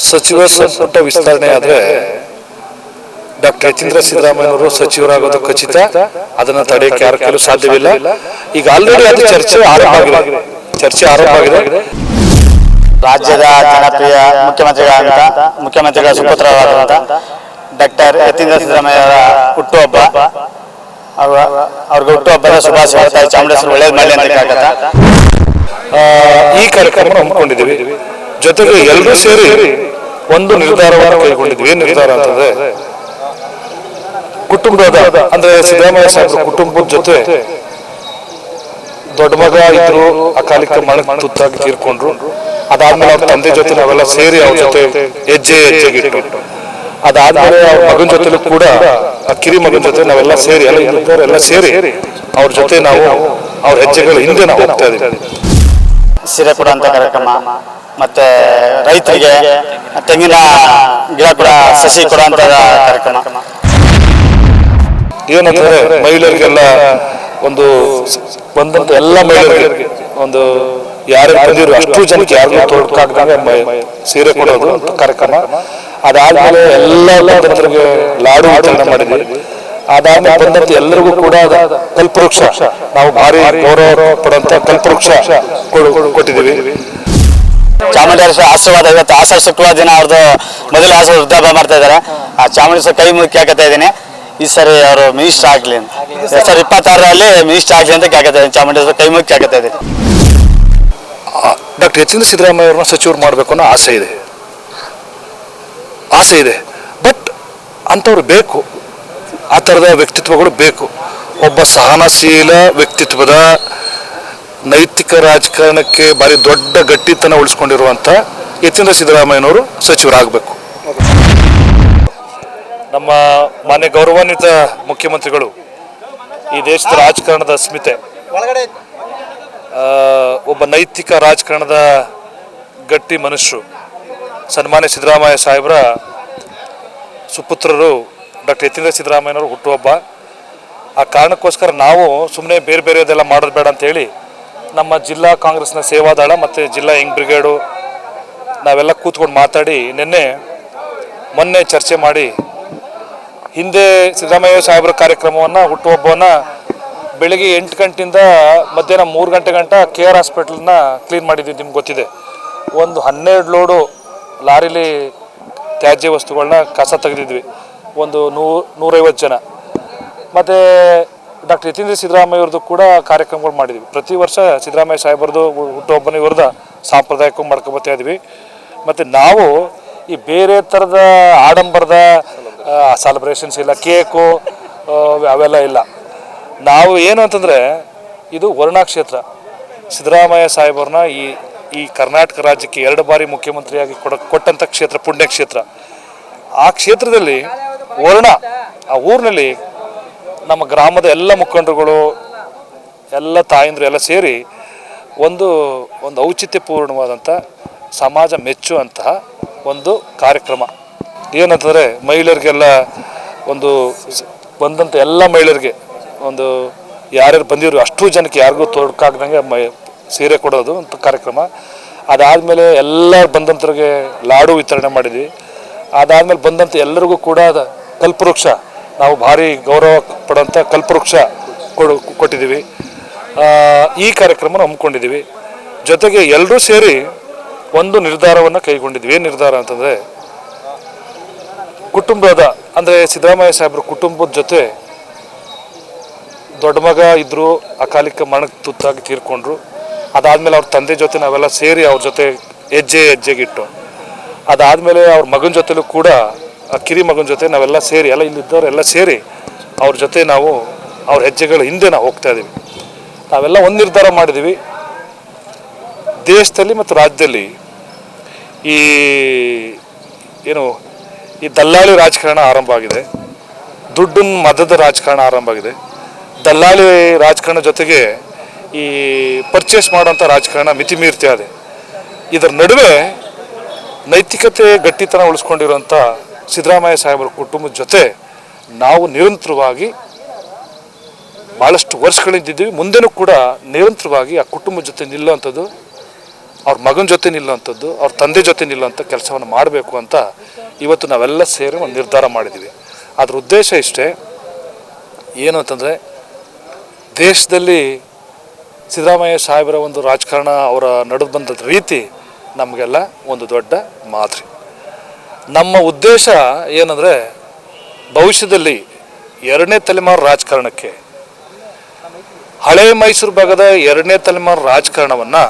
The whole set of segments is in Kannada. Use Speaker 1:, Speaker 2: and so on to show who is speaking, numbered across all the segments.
Speaker 1: ಸಚಿವ ಸಂಪುಟ ವಿಸ್ತರಣೆ ಆದ್ರೆ ಡಾಕ್ಟರ್ ಯತೀಂದ್ರ ಸಿದ್ದರಾಮಯ್ಯನವರು ಸಚಿವರಾಗೋದು ಖಚಿತ. ಅದನ್ನ ತಡೆಯಕ್ಕೆ ಯಾರ ಕೈಲೂ ಸಾಧ್ಯವಿಲ್ಲ. ಈಗ ಆಲ್ರೆಡಿ ಅದು ಚರ್ಚೆ ಆರಂಭ ಆಗಿದೆ. ಚರ್ಚೆ ಆರಂಭ ಆಗಿದೆ.
Speaker 2: ರಾಜ್ಯದ ಜನಪ್ರಿಯ ಮುಖ್ಯಮಂತ್ರಿಗಳಾದಂತ ಮುಖ್ಯಮಂತ್ರಿಗಳ ಸುಪುತ್ರರಾದಂತ ಡಾಕ್ಟರ್ ಯತೀಂದ್ರ ಸಿದ್ದರಾಮಯ್ಯ ಅವರ ಹುಟ್ಟುಹಬ್ಬ. ಅವ್ರ- ಅವ್ರಿಗೆ ಹುಟ್ಟುಹಬ್ಬದ ಶುಭಾಶಯ ಚಾಮುಂಡೇಶ್ವರ ಚಾಮುಂಡೇಶ್ವರಿ ಒಳ್ಳೇದು ಮಾಡಲಿ
Speaker 1: ಈ ಕಾರ್ಯಕ್ರಮ ಹಮ್ಮಿಕೊಂಡಿದ್ದೀವಿ. ಜೊತೆಗೆ ಎಲ್ಲರೂ ಸೇರಿ ಒಂದು ನಿರ್ಧಾರವನ್ನು ಕೈಗೊಂಡಿದ್ವಿ. ಏನ್ ನಿರ್ಧಾರ ಅಂತಂದ್ರೆ ಕುಟುಂಬದ ಅಂದ್ರೆ ಸಿದ್ದರಾಮಯ್ಯ ಸಾಹೇಬ್ರ ಕುಟುಂಬದ ಜೊತೆ ದೊಡ್ಡ ಮಗ ಇದ್ರು ಅಕಾಲಿಕ ಮರಣ ತುತ್ತಾಗಿ ತೀರ್ಕೊಂಡ್ರು. ಅದಾದ್ಮೇಲೆ ಅವ್ರ ತಂದೆ ಜೊತೆ ನಾವೆಲ್ಲ ಸೇರಿ ಅವ್ರ ಜೊತೆ ಹೆಜ್ಜೆ ಹೆಜ್ಜೆಗಿಟ್ಟು ಅದಾದ್ಮೇಲೆ ಅವ್ರ ಮಗನ ಜೊತೆಲೂ ಕೂಡ ಆ ಕಿರಿ ಮಗನ ಜೊತೆ ನಾವೆಲ್ಲ ಸೇರಿ ಎಲ್ಲ ಎಲ್ಲ ಸೇರಿ ಅವ್ರ ಜೊತೆ ನಾವು ಅವ್ರ ಹೆಜ್ಜೆಗಳ ಹಿಂದೆ ನಾವು ಹೋಗ್ತಾ ಇದೀವಿ
Speaker 2: ಸೀರೆ ಕೊಡುವಂತ ಕಾರ್ಯಕ್ರಮ. ಮತ್ತೆ ರೈತರಿಗೆ ತೆಂಗಿನ ಗಿಡ ಕೂಡ ಸಸಿ ಕೊಡುವಂತ ಕಾರ್ಯಕ್ರಮ.
Speaker 1: ಏನಂತಂದ್ರೆ ಮಹಿಳೆಯರಿಗೆಲ್ಲ ಒಂದು ಬಂದಂತ ಎಲ್ಲ ಮಹಿಳೆಯರಿಗೆ ಒಂದು ಯಾರು ಬಂದಿರೋ ಅಷ್ಟು ಜನಕ್ಕೆ ಯಾರಿಗೂ ತೊಡಕಾಗ್ದಂಗೆ ಸೀರೆ ಕೊಡೋದು ಕಾರ್ಯಕ್ರಮ. ಅದಾದ್ಮೇಲೆ ಎಲ್ಲ ಬಂದಂತರಿಗೆ ಲಾಡು ವಿತರಣೆ ಮಾಡಿದ್ವಿ. ಅದಾದ್ಮೇಲೆ ಬಂದಂತ ಎಲ್ಲರಿಗೂ ಕೂಡ ಕಲ್ಪವೃಕ್ಷ. ನಾವು ಭಾರಿ ಗೌರವ ಪಡುವಂತ ಕಲ್ಪವೃಕ್ಷ.
Speaker 2: ಚಾಮುಂಡೇಶ್ವರಿ ಆಶೀರ್ವಾದ ಇವತ್ತು ಆಷಾಢ ಶುಕ್ರವಾರ ದಿನ ಅವ್ರದ್ದು ಮೊದಲ ಆಸೆ ವೃದ್ಧಾಪ ಮಾಡ್ತಾ ಇದ್ದಾರೆ. ಆ ಸರ್ ಕೈ ಮುಗಿ ಕೇಳ್ಕೊತಾ ಇದ್ದೀನಿ. ಈ ಸರಿ ಅವರು ಮಿನಿಸ್ಟರ್ ಆಗ್ಲಿ ಅಂತ. ಇಪ್ಪತ್ತಾರರಲ್ಲಿ ಮಿನಿಸ್ಟರ್ ಆಗ್ಲಿ ಅಂತ ಕೇಳ್ಕೊತಾ ಇದ್ದೀನಿ. ಚಾಮುಂಡೇಶ್ವರಿ ಕೈ ಮುಗಿ ಕೇಳ್ಕೊತಾ ಇದ್ದೀನಿ.
Speaker 1: ಡಾಕ್ಟರ್ ಎಚ್ ಎನ್ ಸಿದ್ದರಾಮಯ್ಯ ಅವ್ರನ್ನ ಸಚಿವರು ಮಾಡಬೇಕು ಅನ್ನೋ ಆಸೆ ಇದೆ. ಆಸೆ ಇದೆ. ಬಟ್ ಅಂಥವ್ರು ಬೇಕು. ಆ ಥರದ ವ್ಯಕ್ತಿತ್ವಗಳು ಬೇಕು. ಒಬ್ಬ ಸಹನಶೀಲ ವ್ಯಕ್ತಿತ್ವದ ನೈತಿಕ ರಾಜಕಾರಣಕ್ಕೆ ಭಾರಿ ದೊಡ್ಡ ಗಟ್ಟಿತನ ಉಳಿಸ್ಕೊಂಡಿರುವಂಥ ಯತೀಂದ್ರ ಸಿದ್ದರಾಮಯ್ಯನವರು ಸಚಿವರಾಗಬೇಕು. ನಮ್ಮ ಮಾನ್ಯ ಗೌರವಾನ್ವಿತ ಮುಖ್ಯಮಂತ್ರಿಗಳು ಈ ದೇಶದ ರಾಜಕಾರಣದ ಅಸ್ಮಿತೆ ಒಬ್ಬ ನೈತಿಕ ರಾಜಕಾರಣದ ಗಟ್ಟಿ ಮನುಷ್ಯರು ಸನ್ಮಾನ್ಯ ಸಿದ್ದರಾಮಯ್ಯ ಸಾಹೇಬರ ಸುಪುತ್ರರು ಡಾಕ್ಟರ್ ಯತೀಂದ್ರ ಸಿದ್ದರಾಮಯ್ಯನವರು ಹುಟ್ಟುಹಬ್ಬ. ಆ ಕಾರಣಕ್ಕೋಸ್ಕರ ನಾವು ಸುಮ್ಮನೆ ಬೇರೆ ಬೇರೆದೆಲ್ಲ ಮಾಡೋದು ಬೇಡ ಅಂತೇಳಿ ನಮ್ಮ ಜಿಲ್ಲಾ ಕಾಂಗ್ರೆಸ್ನ ಸೇವಾದಳ ಮತ್ತು ಜಿಲ್ಲಾ ಯಂಗ್ ಬ್ರಿಗೇಡು ನಾವೆಲ್ಲ ಕೂತ್ಕೊಂಡು ಮಾತಾಡಿ ನಿನ್ನೆ ಮೊನ್ನೆ ಚರ್ಚೆ ಮಾಡಿ ಹಿಂದೆ ಸಿದ್ದರಾಮಯ್ಯ ಸಾಹೇಬ್ರ ಕಾರ್ಯಕ್ರಮವನ್ನು ಹುಟ್ಟುಹಬ್ಬವನ್ನು ಬೆಳಿಗ್ಗೆ ಎಂಟು ಗಂಟೆಯಿಂದ ಮಧ್ಯಾಹ್ನ ಮೂರು ಗಂಟೆ ಗಂಟೆ ಕೆ ಆರ್ ಹಾಸ್ಪಿಟ್ಲನ್ನ ಕ್ಲೀನ್ ಮಾಡಿದ್ವಿ ನಿಮ್ಗೆ ಗೊತ್ತಿದೆ. ಒಂದು ಹನ್ನೆರಡು ಲೋಡು ಲಾರಿಲಿ ತ್ಯಾಜ್ಯ ವಸ್ತುಗಳನ್ನ ಕಸ ತೆಗೆದಿದ್ವಿ. ಒಂದು ನೂ, ನೂರೈವತ್ತು ಜನ. ಮತ್ತು ಡಾಕ್ಟರ್ ಯತೀಂದ್ರ ಸಿದ್ದರಾಮಯ್ಯ ಅವ್ರದ್ದು ಕೂಡ ಕಾರ್ಯಕ್ರಮಗಳು ಮಾಡಿದ್ವಿ. ಪ್ರತಿ ವರ್ಷ ಸಿದ್ದರಾಮಯ್ಯ ಸಾಹೇಬರದು ಹುಟ್ಟುಹಬ್ಬನ ಇವ್ರದ ಸಾಂಪ್ರದಾಯಿಕ ಮಾಡ್ಕೊಬತ್ತಾ ಇದ್ವಿ ಮತ್ತು ನಾವು ಈ ಬೇರೆ ಥರದ ಆಡಂಬರದ ಸೆಲೆಬ್ರೇಷನ್ಸ್ ಇಲ್ಲ ಕೇಕು ಅವೆಲ್ಲ ಇಲ್ಲ. ನಾವು ಏನು ಅಂತಂದರೆ ಇದು ವರ್ಣಾಕ್ಷೇತ್ರ. ಸಿದ್ದರಾಮಯ್ಯ ಸಾಹೇಬರನ್ನ ಈ ಈ ಕರ್ನಾಟಕ ರಾಜ್ಯಕ್ಕೆ ಎರಡು ಬಾರಿ ಮುಖ್ಯಮಂತ್ರಿಯಾಗಿ ಕೊಡ ಕೊಟ್ಟಂಥ ಕ್ಷೇತ್ರ ಪುಣ್ಯ ಕ್ಷೇತ್ರ ಆ ಕ್ಷೇತ್ರದಲ್ಲಿ ವರ್ಣ, ಆ ಊರಿನಲ್ಲಿ ನಮ್ಮ ಗ್ರಾಮದ ಎಲ್ಲ ಮುಖಂಡರುಗಳು, ಎಲ್ಲ ತಾಯಂದ್ರು ಎಲ್ಲ ಸೇರಿ ಒಂದು ಒಂದು ಔಚಿತ್ಯಪೂರ್ಣವಾದಂಥ ಸಮಾಜ ಮೆಚ್ಚುವಂತಹ ಒಂದು ಕಾರ್ಯಕ್ರಮ. ಏನಂತಂದರೆ ಮಹಿಳೆಯರಿಗೆಲ್ಲ ಒಂದು ಬಂದಂಥ ಎಲ್ಲ ಮಹಿಳೆಯರಿಗೆ ಒಂದು ಯಾರ್ಯಾರು ಬಂದಿರೋ ಅಷ್ಟು ಜನಕ್ಕೆ ಯಾರಿಗೂ ತೊಡಕಾಗ್ದಂಗೆ ಮೈ, ಸೀರೆ ಕೊಡೋದು ಅಂತ ಕಾರ್ಯಕ್ರಮ. ಅದಾದಮೇಲೆ ಎಲ್ಲ ಬಂದಂಥವ್ರಿಗೆ ಲಾಡು ವಿತರಣೆ ಮಾಡಿದ್ವಿ. ಅದಾದಮೇಲೆ ಬಂದಂಥ ಎಲ್ಲರಿಗೂ ಕೂಡ ಕಲ್ಪವೃಕ್ಷ ನಾವು ಭಾರಿ ಗೌರವ ಪಡುವಂಥ ಕಲ್ಪವೃಕ್ಷ ಕೊಡು ಕೊಟ್ಟಿದ್ದೀವಿ. ಈ ಕಾರ್ಯಕ್ರಮನ ಹಮ್ಮಿಕೊಂಡಿದ್ದೀವಿ. ಜೊತೆಗೆ ಎಲ್ಲರೂ ಸೇರಿ ಒಂದು ನಿರ್ಧಾರವನ್ನು ಕೈಗೊಂಡಿದ್ವಿ ಏನು ನಿರ್ಧಾರ ಅಂತಂದರೆ, ಕುಟುಂಬದ, ಅಂದರೆ ಸಿದ್ದರಾಮಯ್ಯ ಸಾಹೇಬ್ರ ಕುಟುಂಬದ ಜೊತೆ ದೊಡ್ಡ ಮಗ ಇದ್ದರು ಅಕಾಲಿಕ ಮರಣಕ್ಕೆ ತುತ್ತಾಗಿ ತೀರ್ಕೊಂಡ್ರು. ಅದಾದಮೇಲೆ ಅವ್ರ ತಂದೆ ಜೊತೆ ನಾವೆಲ್ಲ ಸೇರಿ ಅವ್ರ ಜೊತೆ ಹೆಜ್ಜೆ ಹೆಜ್ಜೆಗಿಟ್ಟು ಅದಾದಮೇಲೆ ಅವ್ರ ಮಗನ ಜೊತೆಲೂ ಕೂಡ ಕಿರಿ ಮಗನ ಜೊತೆ ನಾವೆಲ್ಲ ಸೇರಿ, ಎಲ್ಲ ಇಲ್ಲಿದ್ದವ್ರು ಎಲ್ಲ ಸೇರಿ ಅವ್ರ ಜೊತೆ ನಾವು ಅವ್ರ ಹೆಜ್ಜೆಗಳ ಹಿಂದೆ ನಾವು ಹೋಗ್ತಾ ಇದ್ದೀವಿ ನಾವೆಲ್ಲ ಒಂದು ನಿರ್ಧಾರ ಮಾಡಿದ್ದೀವಿ ದೇಶದಲ್ಲಿ ಮತ್ತು ರಾಜ್ಯದಲ್ಲಿ ಈ ಏನು, ಈ ದಲ್ಲಾಳಿ ರಾಜಕಾರಣ ಆರಂಭ ಆಗಿದೆ. ದುಡ್ಡಿನ ಮದದ ರಾಜಕಾರಣ ಆರಂಭ ಆಗಿದೆ. ದಲ್ಲಾಳಿ ರಾಜಕಾರಣ ಜೊತೆಗೆ ಈ ಪರ್ಚೇಸ್ ಮಾಡೋಂಥ ರಾಜಕಾರಣ ಮಿತಿ ಮೀರ್ತಾ ಇದೆ ಇದರ ನಡುವೆ ನೈತಿಕತೆ ಗಟ್ಟಿತನ ಉಳಿಸ್ಕೊಂಡಿರುವಂಥ ಸಿದ್ದರಾಮಯ್ಯ ಸಾಹೇಬರ ಕುಟುಂಬದ ಜೊತೆ ನಾವು ನಿರಂತರವಾಗಿ ಭಾಳಷ್ಟು ವರ್ಷಗಳಿದ್ದಿದ್ದೀವಿ ಮುಂದೆನೂ ಕೂಡ ನಿರಂತರವಾಗಿ ಆ ಕುಟುಂಬದ ಜೊತೆ ನಿಲ್ಲುವಂಥದ್ದು, ಅವ್ರ ಮಗನ ಜೊತೆ ನಿಲ್ಲುವಂಥದ್ದು, ಅವ್ರ ತಂದೆ ಜೊತೆ ನಿಲ್ಲುವಂಥ ಕೆಲಸವನ್ನು ಮಾಡಬೇಕು ಅಂತ ಇವತ್ತು ನಾವೆಲ್ಲ ಸೇರಿ ಒಂದು ನಿರ್ಧಾರ ಮಾಡಿದ್ದೀವಿ. ಅದರ ಉದ್ದೇಶ ಇಷ್ಟೇ, ಏನು ಅಂತಂದರೆ ದೇಶದಲ್ಲಿ ಸಿದ್ದರಾಮಯ್ಯ ಸಾಹೇಬರ ಒಂದು ರಾಜಕಾರಣ ಅವರ ನಡೆದು ಬಂದ ರೀತಿ ನಮಗೆಲ್ಲ ಒಂದು ದೊಡ್ಡ ಮಾದರಿ. ನಮ್ಮ ಉದ್ದೇಶ ಏನಂದರೆ ಭವಿಷ್ಯದಲ್ಲಿ ಎರಡನೇ ತಲೆಮಾರು ರಾಜಕಾರಣಕ್ಕೆ, ಹಳೆ ಮೈಸೂರು ಭಾಗದ ಎರಡನೇ ತಲೆಮಾರು ರಾಜಕಾರಣವನ್ನು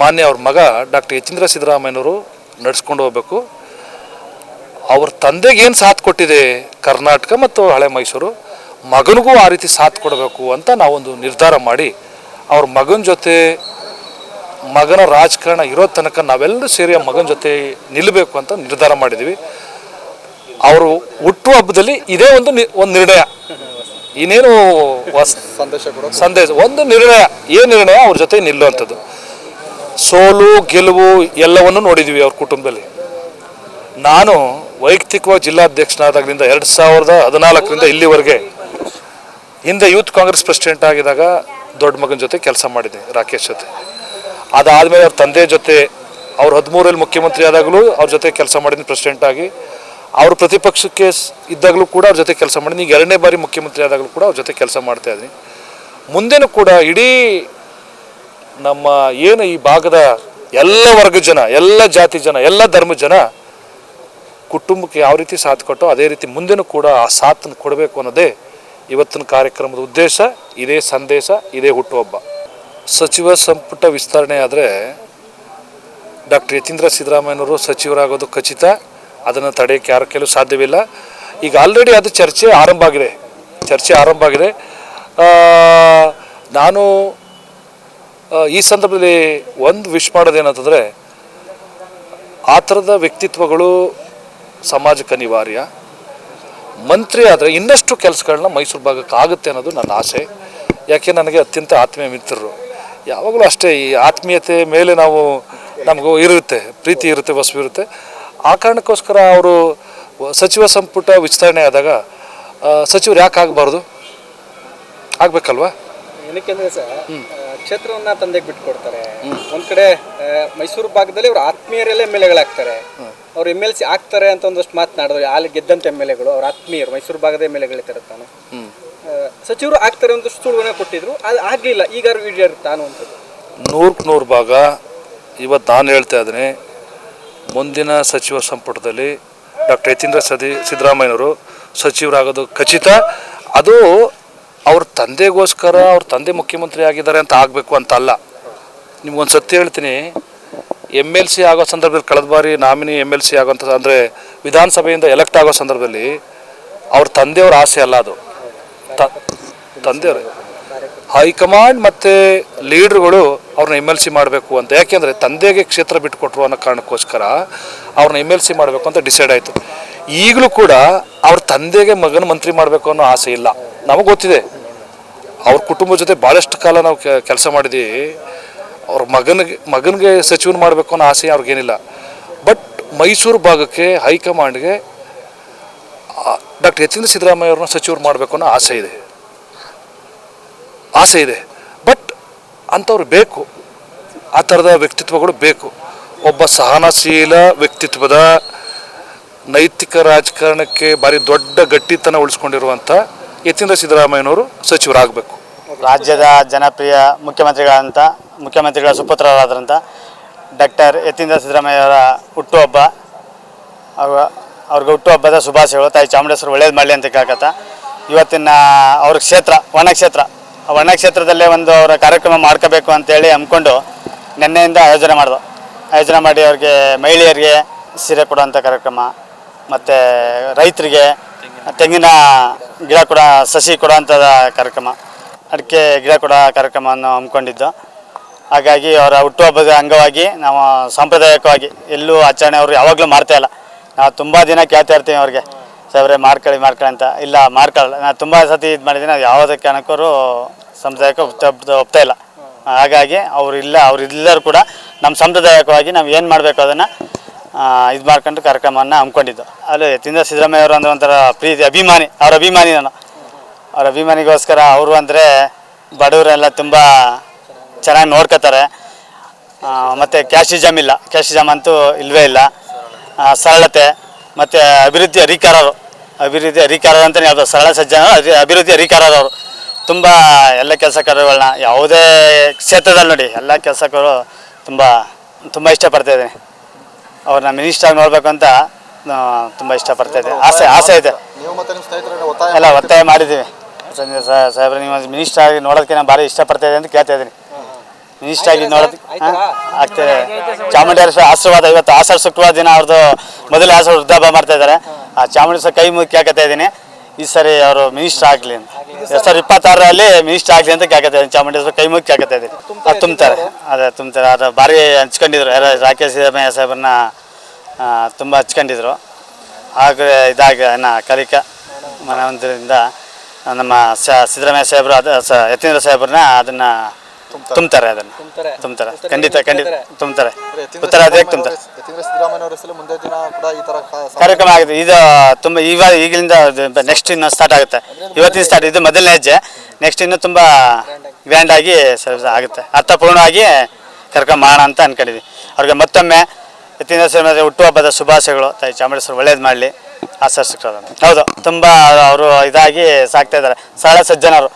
Speaker 1: ಮಾನ್ಯ ಅವ್ರ ಮಗ ಡಾಕ್ಟರ್ ಯತೀಂದ್ರ ಸಿದ್ದರಾಮಯ್ಯನವರು ನಡೆಸ್ಕೊಂಡು ಹೋಗಬೇಕು. ಅವ್ರ ತಂದೆಗೆ ಏನು ಸಾಥ್ ಕೊಟ್ಟಿದೆ ಕರ್ನಾಟಕ ಮತ್ತು ಹಳೆ ಮೈಸೂರು, ಮಗನಿಗೂ ಆ ರೀತಿ ಸಾಥ್ ಕೊಡಬೇಕು ಅಂತ ನಾವೊಂದು ನಿರ್ಧಾರ ಮಾಡಿ ಅವ್ರ ಮಗನ ಜೊತೆ ಮಗನ ರಾಜಕಾರಣ ಇರೋ ತನಕ ನಾವೆಲ್ಲರೂ ಸೇರಿ ಆ ಮಗನ ಜೊತೆ ನಿಲ್ಲಬೇಕು ಅಂತ ನಿರ್ಧಾರ ಮಾಡಿದ್ವಿ ಅವರು ಹುಟ್ಟು ಹಬ್ಬದಲ್ಲಿ ಇದೇ ಒಂದು ಒಂದು ನಿರ್ಣಯ. ಇನ್ನೇನು
Speaker 3: ಸಂದೇಶ
Speaker 1: ಸಂದೇಶ ಒಂದು ನಿರ್ಣಯ. ಏನು ನಿರ್ಣಯ? ಅವ್ರ ಜೊತೆ ನಿಲ್ಲುವಂಥದ್ದು. ಸೋಲು ಗೆಲುವು ಎಲ್ಲವನ್ನು ನೋಡಿದ್ವಿ ಅವ್ರ ಕುಟುಂಬದಲ್ಲಿ. ನಾನು ವೈಯಕ್ತಿಕವಾಗಿ ಜಿಲ್ಲಾಧ್ಯಕ್ಷನಾದಾಗಲಿಂದ ಎರಡು ಸಾವಿರದ ಹದಿನಾಲ್ಕರಿಂದ ಇಲ್ಲಿವರೆಗೆ ಹಿಂದೆ ಯೂತ್ ಕಾಂಗ್ರೆಸ್ ಪ್ರೆಸಿಡೆಂಟ್ ಆಗಿದಾಗ ದೊಡ್ಡ ಮಗನ ಜೊತೆ ಕೆಲಸ ಮಾಡಿದೆ ರಾಕೇಶ್ ಜೊತೆ. ಅದಾದಮೇಲೆ ಅವ್ರ ತಂದೆ ಜೊತೆ, ಅವ್ರು ಹದಿಮೂರಲ್ಲಿ ಮುಖ್ಯಮಂತ್ರಿ ಆದಾಗಲೂ ಅವ್ರ ಜೊತೆ ಕೆಲಸ ಮಾಡಿದ್ದೀನಿ ಪ್ರೆಸಿಡೆಂಟ್ ಆಗಿ, ಅವರು ಪ್ರತಿಪಕ್ಷಕ್ಕೆ ಇದ್ದಾಗಲೂ ಕೂಡ ಅವ್ರ ಜೊತೆ ಕೆಲಸ ಮಾಡಿದ್ದೀನಿ ಈಗ ಎರಡನೇ ಬಾರಿ ಮುಖ್ಯಮಂತ್ರಿ ಆದಾಗಲೂ ಕೂಡ ಅವ್ರ ಜೊತೆ ಕೆಲಸ ಮಾಡ್ತಾ ಇದ್ದೀನಿ ಮುಂದೆನೂ ಕೂಡ ಇಡೀ ನಮ್ಮ ಏನು ಈ ಭಾಗದ ಎಲ್ಲ ವರ್ಗದ ಜನ, ಎಲ್ಲ ಜಾತಿ ಜನ, ಎಲ್ಲ ಧರ್ಮದ ಜನ ಕುಟುಂಬಕ್ಕೆ ಯಾವ ರೀತಿ ಸಾಥ್ ಕೊಟ್ಟೋ ಅದೇ ರೀತಿ ಮುಂದೆನೂ ಕೂಡ ಆ ಸಾಥನ್ನು ಕೊಡಬೇಕು ಅನ್ನೋದೇ ಇವತ್ತಿನ ಕಾರ್ಯಕ್ರಮದ ಉದ್ದೇಶ, ಇದೇ ಸಂದೇಶ, ಇದೇ ಹುಟ್ಟುಹಬ್ಬ. ಸಚಿವ ಸಂಪುಟ ವಿಸ್ತರಣೆ ಆದರೆ ಡಾಕ್ಟರ್ ಯತೀಂದ್ರ ಸಿದ್ದರಾಮಯ್ಯನವರು ಸಚಿವರಾಗೋದು ಖಚಿತ. ಅದನ್ನು ತಡೆಯೋಕ್ಕೆ ಯಾರ ಕೆಲವು ಸಾಧ್ಯವಿಲ್ಲ. ಈಗ ಆಲ್ರೆಡಿ ಅದು ಚರ್ಚೆ ಆರಂಭ ಆಗಿದೆ. ಚರ್ಚೆ ಆರಂಭ ಆಗಿದೆ. ನಾನು ಈ ಸಂದರ್ಭದಲ್ಲಿ ಒಂದು ವಿಶ್ ಮಾಡೋದೇನಂತಂದರೆ, ಆ ಥರದ ವ್ಯಕ್ತಿತ್ವಗಳು ಸಮಾಜಕ್ಕೆ ಅನಿವಾರ್ಯ. ಮಂತ್ರಿ ಆದರೆ ಇನ್ನಷ್ಟು ಕೆಲಸಗಳನ್ನ ಮೈಸೂರು ಭಾಗಕ್ಕೆ ಆಗುತ್ತೆ ಅನ್ನೋದು ನನ್ನ ಆಸೆ. ಯಾಕೆ, ನನಗೆ ಅತ್ಯಂತ ಆತ್ಮೀಯ ಮಿತ್ರರು. ಯಾವಾಗಲೂ ಅಷ್ಟೇ ಈ ಆತ್ಮೀಯತೆ ಮೇಲೆ ನಾವು ನಮಗೂ ಇರುತ್ತೆ ಪ್ರೀತಿ ಇರುತ್ತೆ ವಸ್ತು ಇರುತ್ತೆ. ಆ ಕಾರಣಕ್ಕೋಸ್ಕರ ಅವರು ಸಚಿವ ಸಂಪುಟ ವಿಸ್ತರಣೆ ಆದಾಗ ಸಚಿವರು ಯಾಕೆ ಆಗಬಾರ್ದು? ಆಗಬೇಕಲ್ವಾ?
Speaker 3: ಏನಕ್ಕೆಂದ್ರೆ ಸರ್ ಕ್ಷೇತ್ರವನ್ನ ತಂದೆಗೆ ಬಿಟ್ಕೊಡ್ತಾರೆ. ಒಂದ್ ಕಡೆ ಮೈಸೂರು ಭಾಗದಲ್ಲಿ ಅವ್ರ ಆತ್ಮೀಯರಲ್ಲೇ ಎಂ ಎಲ್ ಎಗಳಾಗ್ತಾರೆ. ಅವ್ರು ಎಂ ಎಲ್ ಸಿ ಆಗ್ತಾರೆ ಅಂತ ಒಂದಷ್ಟು ಮಾತನಾಡಿದ್ರು ಅಲ್ಲಿ ಗೆದ್ದಂತ ಎಂ ಎಲ್ ಎಗಳು ಅವ್ರ ಆತ್ಮೀಯರು ಮೈಸೂರು ಭಾಗದ ಎಂ ಎಲ್ ಎಗಳಿರ್ತಾರೆ ತಾನು. ಸಚಿವರು ಆಗ್ತಾರೆ ಅಂತ ಸುಳುವನೆ ಕೊಟ್ಟಿದ್ರು, ಅದು ಆಗ್ಲಿಲ್ಲ. ಈಗ ಈಡೇರುತ್ತಾನು ಅಂತದ್ದು
Speaker 1: ನೂರಕ್ಕೆ ನೂರು ಭಾಗ ಇವತ್ತು ನಾನು ಹೇಳ್ತಾ ಇದ್ದೀನಿ. ಮುಂದಿನ ಸಚಿವ ಸಂಪುಟದಲ್ಲಿ ಡಾಕ್ಟರ್ ಯತೀಂದ್ರ ಸದಿ, ಸಿದ್ದರಾಮಯ್ಯನವರು ಸಚಿವರಾಗೋದು ಖಚಿತ. ಅದು ಅವ್ರ ತಂದೆಗೋಸ್ಕರ ಅವ್ರ ತಂದೆ ಮುಖ್ಯಮಂತ್ರಿ ಆಗಿದ್ದಾರೆ ಅಂತ ಆಗಬೇಕು ಅಂತ ಅಲ್ಲ. ನಿಮ್ಗೊಂದು ಸತ್ಯ ಹೇಳ್ತೀನಿ. ಎಂ ಎಲ್ ಸಿ ಆಗೋ ಸಂದರ್ಭದಲ್ಲಿ ಕಳೆದ ಬಾರಿ ನಾಮಿನಿ ಎಂ ಎಲ್ ಸಿ ಆಗೋಂಥ ಅಂದರೆ ವಿಧಾನಸಭೆಯಿಂದ ಎಲೆಕ್ಟ್ ಆಗೋ ಸಂದರ್ಭದಲ್ಲಿ ಅವ್ರ ತಂದೆಯವ್ರ ಆಸೆ ಅಲ್ಲ ಅದು. ತಂದೆಯವ್ರ. ಹೈಕಮಾಂಡ್ ಮತ್ತು ಲೀಡ್ರುಗಳು ಅವ್ರನ್ನ ಎಂ ಎಲ್ ಸಿ ಮಾಡಬೇಕು ಅಂತ. ಯಾಕೆಂದರೆ ತಂದೆಗೆ ಕ್ಷೇತ್ರ ಬಿಟ್ಟುಕೊಟ್ರು ಅನ್ನೋ ಕಾರಣಕ್ಕೋಸ್ಕರ ಅವ್ರನ್ನ ಎಂ ಎಲ್ ಸಿ ಮಾಡಬೇಕು ಅಂತ ಡಿಸೈಡ್ ಆಯಿತು. ಈಗಲೂ ಕೂಡ ಅವ್ರ ತಂದೆಗೆ ಮಗನ ಮಂತ್ರಿ ಮಾಡಬೇಕು ಅನ್ನೋ ಆಸೆ ಇಲ್ಲ. ನಮಗೆ ಗೊತ್ತಿದೆ. ಅವ್ರ ಕುಟುಂಬದ ಜೊತೆ ಭಾಳಷ್ಟು ಕಾಲ ನಾವು ಕೆಲಸ ಮಾಡಿದ್ದೀವಿ ಅವ್ರ ಮಗನಿಗೆ ಮಗನಿಗೆ ಸಚಿವನ ಮಾಡಬೇಕು ಅನ್ನೋ ಆಸೆ ಅವ್ರಿಗೇನಿಲ್ಲ. ಬಟ್ ಮೈಸೂರು ಭಾಗಕ್ಕೆ ಹೈಕಮಾಂಡ್ಗೆ ಡಾಕ್ಟರ್ ಯತೀಂದ್ರ ಸಿದ್ದರಾಮಯ್ಯ ಅವ್ರನ್ನ ಸಚಿವರು ಮಾಡಬೇಕು ಅನ್ನೋ ಆಸೆ ಇದೆ. ಆಸೆ ಇದೆ. ಬಟ್ ಅಂಥವ್ರು ಬೇಕು. ಆ ಥರದ ವ್ಯಕ್ತಿತ್ವಗಳು ಬೇಕು. ಒಬ್ಬ ಸಹನಶೀಲ ವ್ಯಕ್ತಿತ್ವದ ನೈತಿಕ ರಾಜಕಾರಣಕ್ಕೆ ಭಾರಿ ದೊಡ್ಡ ಗಟ್ಟಿತನ ಉಳಿಸ್ಕೊಂಡಿರುವಂಥ ಯತೀಂದ್ರ ಸಿದ್ದರಾಮಯ್ಯನವರು ಸಚಿವರಾಗಬೇಕು.
Speaker 2: ರಾಜ್ಯದ ಜನಪ್ರಿಯ ಮುಖ್ಯಮಂತ್ರಿಗಳಂತ, ಮುಖ್ಯಮಂತ್ರಿಗಳ ಸುಪುತ್ರರಾದಂಥ ಡಾಕ್ಟರ್ ಯತೀಂದ್ರ ಸಿದ್ದರಾಮಯ್ಯವರ ಹುಟ್ಟುಹಬ್ಬ ಅವ ಅವ್ರಿಗೆ ಹುಟ್ಟುಹಬ್ಬದ ಶುಭಾಶಯಗಳು ತಾಯಿ ಚಾಮುಂಡೇಶ್ವರಿ ಒಳ್ಳೇದು ಮಾಡಲಿ ಅಂತ ಕೇಳ್ಕತ್ತ. ಇವತ್ತಿನ ಅವ್ರ ಕ್ಷೇತ್ರ, ವನಕ್ಷೇತ್ರ, ಆ ವನಕ್ಷೇತ್ರದಲ್ಲೇ ಒಂದು ಅವರ ಕಾರ್ಯಕ್ರಮ ಮಾಡ್ಕೋಬೇಕು ಅಂತೇಳಿ ಅಂದ್ಕೊಂಡು ನಿನ್ನೆಯಿಂದ ಆಯೋಜನೆ ಮಾಡಿದ್ರು ಆಯೋಜನೆ ಮಾಡಿ ಅವ್ರಿಗೆ ಮಹಿಳೆಯರಿಗೆ ಸೀರೆ ಕೊಡುವಂಥ ಕಾರ್ಯಕ್ರಮ, ಮತ್ತು ರೈತರಿಗೆ, ತೆಂಗಿನ ಗಿಡ ಕೂಡ, ಸಸಿ ಕೊಡೋವಂಥದ ಕಾರ್ಯಕ್ರಮ. ಅಡಿಕೆ ಗಿಡ ಕೂಡ ಕಾರ್ಯಕ್ರಮವನ್ನು ಹಮ್ಮಿಕೊಂಡಿದ್ದು. ಹಾಗಾಗಿ ಅವರ ಹುಟ್ಟುಹಬ್ಬದ ಅಂಗವಾಗಿ ನಾವು ಸಾಂಪ್ರದಾಯಿಕವಾಗಿ ಎಲ್ಲೂ ಆಚರಣೆ ಅವರು ಯಾವಾಗಲೂ ಮಾಡ್ತಾ ಇಲ್ಲ. ನಾವು ತುಂಬ ದಿನ ಕೇಳ್ತಾ ಇರ್ತೀವಿ ಅವ್ರಿಗೆ. ಸಾಹೇಬ್ರೆ, ಮಾಡ್ಕೊಳ್ಳಿ ಮಾಡ್ಕೊಳ್ಳಿ ಅಂತ. ಇಲ್ಲ, ಮಾಡ್ಕೊಳ್ಳಲ್ಲ. ನಾನು ತುಂಬ ಸತಿ ಇದು ಮಾಡಿದ್ದೀನಿ. ಅದು ಯಾವುದೇ ಕಾರಣಕ್ಕೂ ಸಂಪ್ರದಾಯಕ್ಕೆ ಒಪ್ತಾ ಒಪ್ತಾ ಇಲ್ಲ. ಹಾಗಾಗಿ ಅವ್ರು ಇಲ್ಲ, ಅವ್ರು ಇಲ್ಲರೂ ಕೂಡ ನಮ್ಮ ಸಂಪ್ರದಾಯಕವಾಗಿ ನಾವು ಏನು ಮಾಡಬೇಕು ಅದನ್ನು ಇದು ಮಾಡ್ಕೊಂಡು ಕಾರ್ಯಕ್ರಮವನ್ನು ಹಮ್ಮಿಕೊಂಡಿದ್ದು. ಅಲ್ಲಿ ಯತೀಂದ್ರ ಸಿದ್ದರಾಮಯ್ಯ ಅವರು ಅಂದ್ರೆ ಒಂಥರ ಪ್ರೀತಿ, ಅಭಿಮಾನಿ. ಅವ್ರ ಅಭಿಮಾನಿ ನಾನು. ಅವ್ರ ಅಭಿಮಾನಿಗೋಸ್ಕರ ಅವರು ಅಂದರೆ ಬಡವರೆಲ್ಲ ತುಂಬ ಚೆನ್ನಾಗಿ ನೋಡ್ಕೋತಾರೆ. ಮತ್ತು ಕ್ಯಾಶಿಜಮ್ ಇಲ್ಲ. ಕ್ಯಾಶಿಜಮ್ ಅಂತೂ ಇಲ್ಲವೇ ಇಲ್ಲ. ಸರಳತೆ ಮತ್ತು ಅಭಿವೃದ್ಧಿ ಅಧಿಕಾರರು. ಅಭಿವೃದ್ಧಿ ಅಧಿಕಾರರು ಅಂತಲೇ ಯಾವುದು ಸರಳ ಸಜ್ಜನ ಅಭಿ- ಅಭಿವೃದ್ಧಿ ಅಧಿಕಾರರವರು ತುಂಬ ಎಲ್ಲ ಕೆಲಸ ಕಾರ್ಯಗಳನ್ನ ಯಾವುದೇ ಕ್ಷೇತ್ರದಲ್ಲಿ ನೋಡಿ ಎಲ್ಲ ಕೆಲಸಕರು ತುಂಬ ತುಂಬ ಇಷ್ಟಪಡ್ತಾ ಇದ್ದೀನಿ. ಅವ್ರನ್ನ ಮಿನಿಸ್ಟರ್ ನೋಡಬೇಕು ಅಂತ ತುಂಬ ಇಷ್ಟಪಡ್ತಾ ಇದ್ದೆ ಆಸೆ ಆಸೆ ಇದೆ. ಎಲ್ಲ ಒತ್ತಾಯ ಮಾಡಿದ್ದೀವಿ. ಸಂಜೆ ಸಾಹೇಬ್ರೆ ನೀವು ಮಿನಿಸ್ಟರ್ ಆಗಿ ನೋಡೋದಕ್ಕೆ ನಾನು ಭಾರಿ ಇಷ್ಟಪಡ್ತಾ ಇದ್ದೀನಿ ಅಂತ ಕೇಳ್ತಾ ಇದ್ದೀನಿ. ಮಿನಿಸ್ಟರ್ ಆಗಿ
Speaker 3: ನೋಡೋದು?
Speaker 2: ಆಗ್ತದೆ ಚಾಮುಂಡೇಶ್ವರ ಆಶೀರ್ವಾದ ಇವತ್ತು ಆಷಾಢ ಶುಕ್ರವಾರ ದಿನ ಅವ್ರದ್ದು ಮೊದಲ ಆಸರ ವೃದ್ಧಾಭ ಮಾಡ್ತಾ ಇದ್ದಾರೆ. ಆ ಚಾಮುಂಡೇಶ್ವರ ಕೈ ಮುಗಿ ಕೇಳ್ಕೊತಾ ಇದ್ದೀನಿ. ಈ ಸರಿ ಅವರು ಮಿನಿಸ್ಟರ್ ಆಗಲಿ ಅಂತ. ಎರಡು ಸಾವಿರದ ಇಪ್ಪತ್ತಾರರಲ್ಲಿ ಮಿನಿಸ್ಟರ್ ಆಗಲಿ ಅಂತ ಕೇಳ್ಕೊತಾ ಇದ್ದೀನಿ. ಚಾಮುಂಡೇಶ್ವರ ಕೈ ಮುಗಿ ಕೇಳ್ಕೊತಾ ಇದ್ದೀನಿ. ಅದು ತುಂಬ್ತಾರೆ ಅದೇ ತುಂಬ್ತಾರೆ ಅದು ಭಾರಿ ಹಂಚ್ಕೊಂಡಿದ್ರು. ಯಾರು ರಾಕೇಶ್ ಸಿದ್ದರಾಮಯ್ಯ ಸಾಹೇಬ್ರನ್ನ ತುಂಬ ಹಚ್ಕೊಂಡಿದ್ರು. ಹಾಗೆ ಇದಾಗ ನಾ ಕಲಿಕ ಮನವಂತರಿಂದ ನಮ್ಮ ಸ ಸಿದ್ದರಾಮಯ್ಯ ಸಾಹೇಬರು ಅದು ಸ ಯತೀಂದ್ರ ಸಾಹೇಬ್ರನ್ನ ಅದನ್ನ ತುಂಬ್ತಾರೆ. ಅದನ್ನ.
Speaker 3: ತುಂಬ್ತಾರೆ.
Speaker 2: ಖಂಡಿತ ಖಂಡಿತ
Speaker 3: ತುಂಬ್ತಾರೆ.
Speaker 2: ಉತ್ತರ ಅದೇ ತುಂಬ್ತಾರೆ.
Speaker 4: ಯತೀಂದ್ರ ಸಿದ್ದರಾಮಯ್ಯ ಅವರ ಹೆಸರು ಮುಂದೆ ದಿನ ಕೂಡ ಈ ತರ
Speaker 2: ಕಾರ್ಯಕ್ರಮ ಆಗಿದೆ ಇದು ತುಂಬ ಇವಾಗ ಈಗಲಿಂದ ನೆಕ್ಸ್ಟ್ ಇನ್ನು ಸ್ಟಾರ್ಟ್ ಆಗುತ್ತೆ. ಇವತ್ತಿನ ಸ್ಟಾರ್ಟ್ ಇದು ಮೊದಲನೇ ಹೆಜ್ಜೆ. ನೆಕ್ಸ್ಟ್ ಇನ್ನು ತುಂಬ ಗ್ರ್ಯಾಂಡ್ ಆಗಿ ಆಗುತ್ತೆ. ಅರ್ಥಪೂರ್ಣವಾಗಿ ಕಾರ್ಯಕ್ರಮ ಮಾಡೋಣ ಅಂತ ಅನ್ಕೊಂಡಿದ್ವಿ. ಅವ್ರಿಗೆ ಮತ್ತೊಮ್ಮೆ ಯತೀಂದ್ರ ಹುಟ್ಟು ಹುಟ್ಟುಹಬ್ಬದ ಶುಭಾಶಯಗಳು. ತಾಯಿ ಚಾಮುಂಡೇಶ್ವರಿ ಒಳ್ಳೇದು ಮಾಡಲಿ. ಆಚರಿಸ್ತಾರೆ ಹೌದು ತುಂಬ ಅವರು ಇದಾಗಿ ಸಾಕ್ತಾ ಇದ್ದಾರೆ. ಸರಳ ಸಜ್ಜನರು.